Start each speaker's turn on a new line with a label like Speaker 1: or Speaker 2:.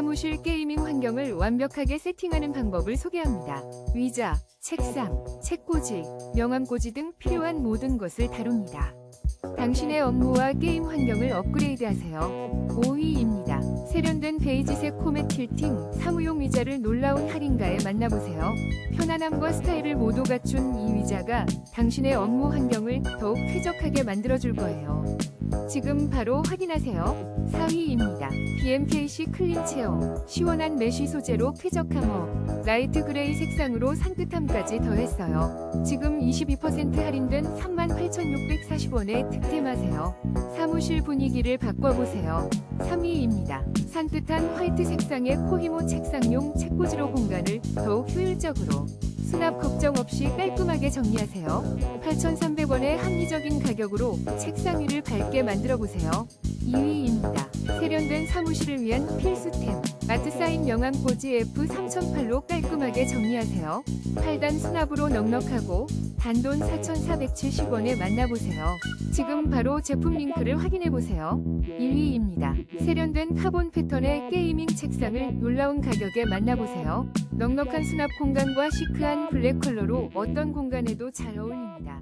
Speaker 1: 사무실 게이밍 환경을 완벽하게 세팅하는 방법을 소개합니다. 의자, 책상, 책꽂이, 명암꽂이 등 필요한 모든 것을 다룹니다. 당신의 업무와 게임 환경을 업그레이드하세요. 5위입니다. 세련된 베이지색 코메 틸팅 사무용 의자를 놀라운 할인가에 만나보세요. 편안함과 스타일을 모두 갖춘 이 의자가 당신의 업무 환경을 더욱 쾌적하게 만들어줄 거예요. 지금 바로 확인하세요. 4위입니다. BMKC 클린 체어 시원한 메쉬 소재로 쾌적함어 라이트 그레이 색상으로 산뜻함까지 더했어요. 지금 22% 할인된 38,640원에 득템하세요. 사무실 분위기를 바꿔보세요. 3위입니다. 산뜻한 화이트 색상의 코히모 책상용 책꽂이로 공간을 더욱 효율적으로 수납 걱정 없이 깔끔하게 정리하세요. 8,300원의 합리적인 가격으로 책상 위를 밝게 만들어 보세요. 2위입니다. 세련된 사무실을 위한 필수템. 아트사인 명암꽂이 F3008로 깔끔하게 정리하세요. 8단 수납으로 넉넉하고 단돈 4,470원에 만나보세요. 지금 바로 제품 링크를 확인해보세요. 1위입니다. 세련된 카본 패턴의 게이밍 책상을 놀라운 가격에 만나보세요. 넉넉한 수납 공간과 시크한 블랙 컬러로 어떤 공간에도 잘 어울립니다.